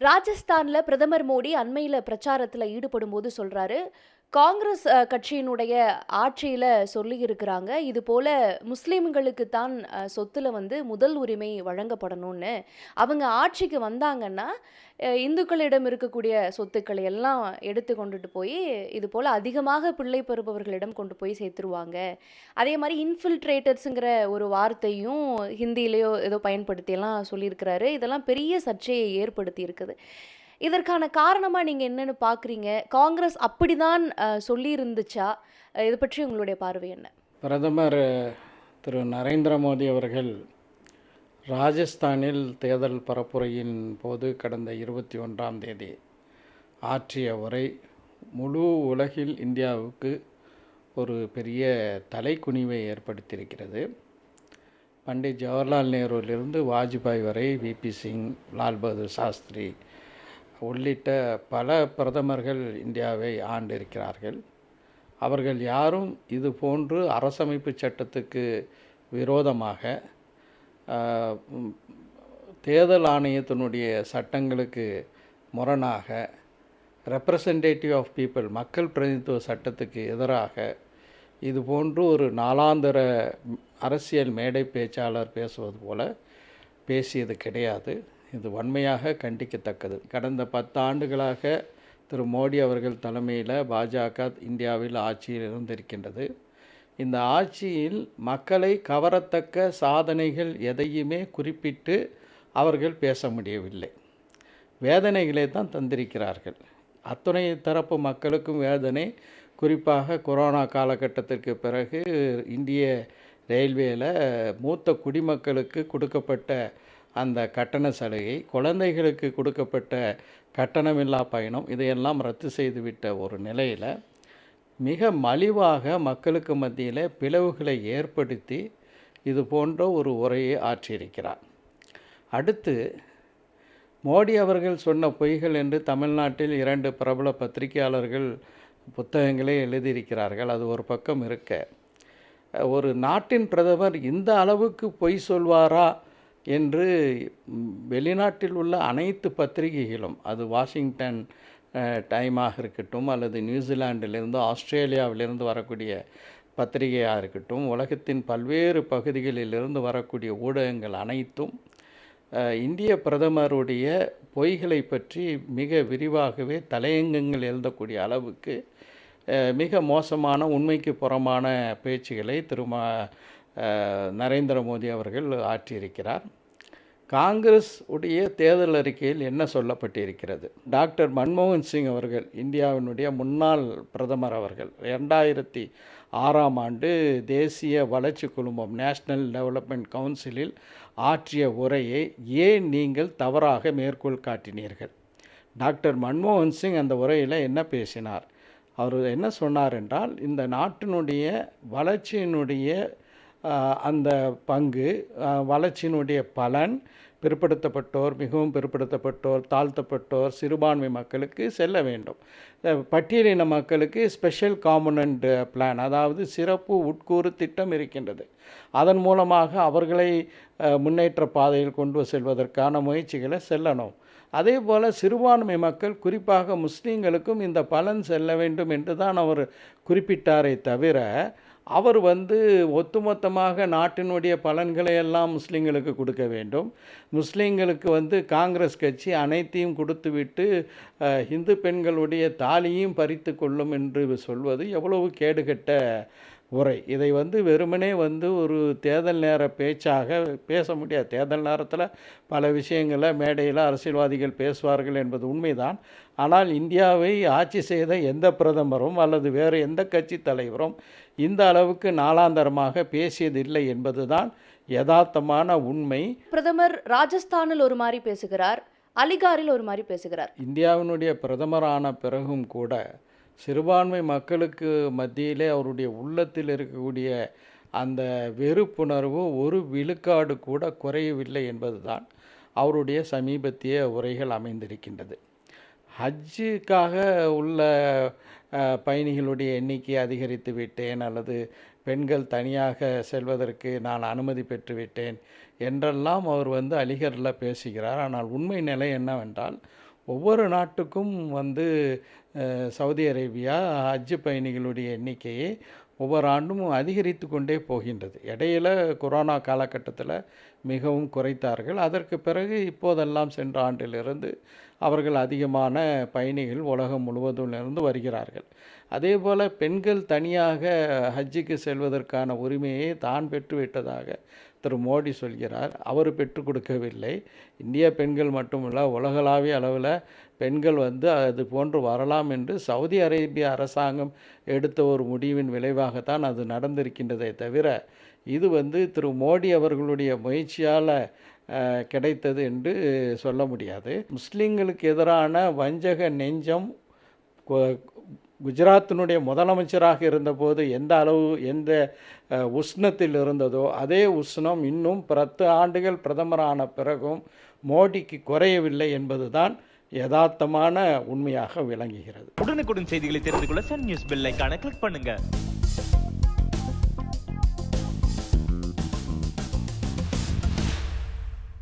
ராஜஸ்தான்ல பிரதமர் மோடி அண்மையில பிரச்சாரத்துல ஈடுபடும் போது சொல்றாரு. காங்கிரஸ் கட்சியினுடைய ஆட்சியில் சொல்லி இருக்கிறாங்க இது போல் முஸ்லீம்களுக்கு தான் சொத்தில் சொத்துல வந்து முதல் உரிமை வழங்கப்படணும்னு. அவங்க ஆட்சிக்கு வந்தாங்கன்னா இந்துக்களிடம் இருக்கக்கூடிய சொத்துக்களை எல்லாம் எடுத்து கொண்டுட்டு போய் இது போல் அதிகமாக பிள்ளை பெறுபவர்களிடம் கொண்டு போய் சேர்த்துருவாங்க. அதே மாதிரி இன்ஃபில்ட்ரேட்டர்ஸுங்கிற ஒரு வார்த்தையும் ஹிந்திலேயோ ஏதோ பயன்படுத்தியெல்லாம் சொல்லியிருக்கிறாரு. இதெல்லாம் பெரிய சர்ச்சையை ஏற்படுத்தி இருக்குது இதற்கான காரணமாக நீங்கள் என்னென்னு பார்க்குறீங்க காங்கிரஸ் அப்படிதான் தான் சொல்லி இருந்துச்சா இதை பற்றி உங்களுடைய பார்வை என்ன? பிரதமர் திரு. நரேந்திர மோடி அவர்கள் ராஜஸ்தானில் தேர்தல் பரப்புரையின் போது கடந்த இருபத்தி ஒன்றாம் தேதி ஆற்றிய உரை முழு உலகில் இந்தியாவுக்கு ஒரு பெரிய தலைக்குனிவை ஏற்படுத்தியிருக்கிறது. பண்டிட் ஜவஹர்லால் நேருவிலிருந்து வாஜ்பாய் வரை விபி சிங் லால் பகதூர் சாஸ்திரி உள்ளிட்ட பல பிரதமர்கள் இந்தியாவை ஆண்டிருக்கிறார்கள். அவர்கள் யாரும் இது போன்று அரசமைப்பு சட்டத்துக்கு விரோதமாக தேர்தல் ஆணையத்தினுடைய சட்டங்களுக்கு முரணாக ரெப்ரசன்டேட்டிவ் ஆஃப் பீப்புள் மக்கள் பிரதிநிதித்துவ சட்டத்துக்கு எதிராக இது போன்று ஒரு நாளாந்தர அரசியல் மேடை பேச்சாளர் பேசுவது போல பேசியது கிடையாது. இது வன்மையாக கண்டிக்கத்தக்கது. கடந்த பத்து ஆண்டுகளாக திரு மோடி அவர்கள் தலைமையில் பாஜக இந்தியாவில் ஆட்சியில் இருந்திருக்கின்றது. இந்த ஆட்சியில் மக்களை கவரத்தக்க சாதனைகள் எதையுமே குறிப்பிட்டு அவர்கள் பேச முடியவில்லை. வேதனைகளை தான் தந்திருக்கிறார்கள். அத்துணை தரப்பு மக்களுக்கும் வேதனை. குறிப்பாக கொரோனா காலகட்டத்திற்கு பிறகு இந்திய ரயில்வேயில் மூத்த குடிமக்களுக்கு கொடுக்கப்பட்ட அந்த கட்டண சலுகை குழந்தைகளுக்கு கொடுக்கப்பட்ட கட்டணமில்லா பயணம் இதையெல்லாம் ரத்து செய்துவிட்ட ஒரு நிலையில் மிக மலிவாக மக்களுக்கு மத்தியில் பிளவுகளை ஏற்படுத்தி இது போன்ற ஒரு உரையை ஆற்றியிருக்கிறார். அடுத்து மோடி அவர்கள் சொன்ன பொய்கள் என்று தமிழ்நாட்டில் இரண்டு பிரபல பத்திரிகையாளர்கள் புத்தகங்களை எழுதியிருக்கிறார்கள். அது ஒரு பக்கம் இருக்க. ஒரு நாட்டின் பிரதமர் இந்த அளவுக்கு பொய் சொல்வாரா? என்று வெளிநாட்டில் உள்ள அனைத்து பத்திரிகைகளும் அது வாஷிங்டன் டைமாக இருக்கட்டும் அல்லது நியூசிலாண்டிலிருந்து ஆஸ்திரேலியாவிலிருந்து வரக்கூடிய பத்திரிகையாக இருக்கட்டும் உலகத்தின் பல்வேறு பகுதிகளிலிருந்து வரக்கூடிய ஊடகங்கள் அனைத்தும் இந்திய பிரதமருடைய பொய்களை பற்றி மிக விரிவாகவே தலையங்கங்கள் எழுதக்கூடிய அளவுக்கு மிக மோசமான உண்மைக்கு புறமான பேச்சுகளை திருமா நரேந்திர மோடி அவர்கள் ஆற்றியிருக்கிறார். காங்கிரஸ் உடைய தேர்தல் அறிக்கையில் என்ன சொல்லப்பட்டிருக்கிறது? டாக்டர் மன்மோகன் சிங் அவர்கள் இந்தியாவினுடைய முன்னாள் பிரதமர் அவர்கள் ரெண்டாயிரத்தி ஆறாம் ஆண்டு தேசிய வளர்ச்சி குழுமம் நேஷ்னல் டெவலப்மெண்ட் கவுன்சிலில் ஆற்றிய உரையை ஏன் நீங்கள் தவறாக மேற்கோள் காட்டினீர்கள்? டாக்டர் மன்மோகன் சிங் அந்த உரையில் என்ன பேசினார்? அவர் என்ன சொன்னார் என்றால் இந்த நாட்டினுடைய வளர்ச்சியினுடைய அந்த பங்கு வளர்ச்சியினுடைய பலன் பிற்படுத்தப்பட்டோர் மிகவும் பிற்படுத்தப்பட்டோர் தாழ்த்தப்பட்டோர் சிறுபான்மை மக்களுக்கு செல்ல வேண்டும். பட்டியலின மக்களுக்கு ஸ்பெஷல் காம்பனண்ட் பிளான் அதாவது சிறப்பு உட்கூறு திட்டம் இருக்கின்றது. அதன் மூலமாக அவர்களை முன்னேற்ற பாதையில் கொண்டு செல்வதற்கான முயற்சிகளை செல்லணும். அதே போல் சிறுபான்மை மக்கள் குறிப்பாக முஸ்லீம்களுக்கும் இந்த பலன் செல்ல வேண்டும் என்று தான் அவர் குறிப்பிட்டாரே தவிர அவர் வந்து ஒட்டுமொத்தமாக நாட்டினுடைய பலன்களை எல்லாம் முஸ்லீம்களுக்கு கொடுக்க வேண்டும். முஸ்லீம்களுக்கு வந்து காங்கிரஸ் கட்சி அனைத்தையும் கொடுத்துவிட்டு இந்து பெண்களுடைய தாலியும் பறித்து கொள்ளும் என்று சொல்வது எவ்வளவு கேடுகட்ட உரை. இதை வந்து வெறுமனே வந்து ஒரு தேர்தல் நேர பேச்சாக பேச முடியாது. தேர்தல் நேரத்தில் பல விஷயங்களை மேடையில் அரசியல்வாதிகள் பேசுவார்கள் என்பது உண்மைதான். ஆனால் இந்தியாவை ஆட்சி செய்த எந்த பிரதமரும் அல்லது வேறு எந்த கட்சி தலைவரும் இந்த அளவுக்கு நாளாந்தரமாக பேசியதில்லை என்பதுதான் யதார்த்தமான உண்மை. பிரதமர் ராஜஸ்தானில் ஒரு மாதிரி பேசுகிறார் அலிகாரில் ஒரு மாதிரி பேசுகிறார். இந்தியாவினுடைய பிரதமரான பிறகும் கூட சிறுபான்மை மக்களுக்கு மத்தியிலே அவருடைய உள்ளத்தில் இருக்கக்கூடிய அந்த வெறுப்புணர்வு ஒரு விழுக்காடு கூட குறையவில்லை என்பதுதான் அவருடைய சமீபத்திய உரைகள் அமைந்திருக்கின்றது. ஹஜ்ஜுக்காக உள்ள பயணிகளுடைய எண்ணிக்கை அதிகரித்து விட்டேன் அல்லது பெண்கள் தனியாக செல்வதற்கு நான் அனுமதி பெற்றுவிட்டேன் என்றெல்லாம் அவர் வந்து அலிகரில் பேசுகிறார். ஆனால் உண்மை நிலை என்னவென்றால் ஒவ்வொரு நாட்டுக்கும் வந்து சவுதி அரேபியா ஹஜ்ஜு பயணிகளுடைய எண்ணிக்கையை ஒவ்வொரு ஆண்டும் அதிகரித்து கொண்டே போகின்றது. இடையில கொரோனா காலகட்டத்தில் மிகவும் குறைத்தார்கள். அதற்கு பிறகு இப்போதெல்லாம் சென்ற ஆண்டிலிருந்து அவர்கள் அதிகமான பயணிகள் உலகம் முழுவதும் இருந்து வருகிறார்கள். அதே போல் பெண்கள் தனியாக ஹஜ்ஜுக்கு செல்வதற்கான உரிமையை தான் பெற்றுவிட்டதாக திரு மோடி சொல்கிறார் அவர் பெற்றுக் கொடுக்கவில்லை. இந்திய பெண்கள் மட்டுமல்ல உலகளாவிய அளவில் பெண்கள் வந்து அது போன்று வரலாம் என்று சவுதி அரேபிய அரசாங்கம் எடுத்த ஒரு முடிவின் விளைவாகத்தான் அது நடந்திருக்கின்றதே தவிர இது வந்து திரு மோடி அவர்களுடைய முயற்சியால் கிடைத்தது என்று சொல்ல முடியாது. முஸ்லீம்களுக்கு எதிரான வஞ்சக நெஞ்சம் குஜராத்தினுடைய முதலமைச்சராக இருந்தபோது எந்த அளவு எந்த உஷ்ணத்தில் இருந்ததோ அதே உஷ்ணம் இன்னும் பத்து ஆண்டுகள் பிரதமரான பிறகும் மோடிக்கு குறையவில்லை என்பதுதான் யதார்த்தமான உண்மையாக விளங்குகிறது. உடனுக்குடன் செய்திகளை தெரிந்து கொள்ள சன் நியூஸ் பெல் கிளிக் பண்ணுங்கள்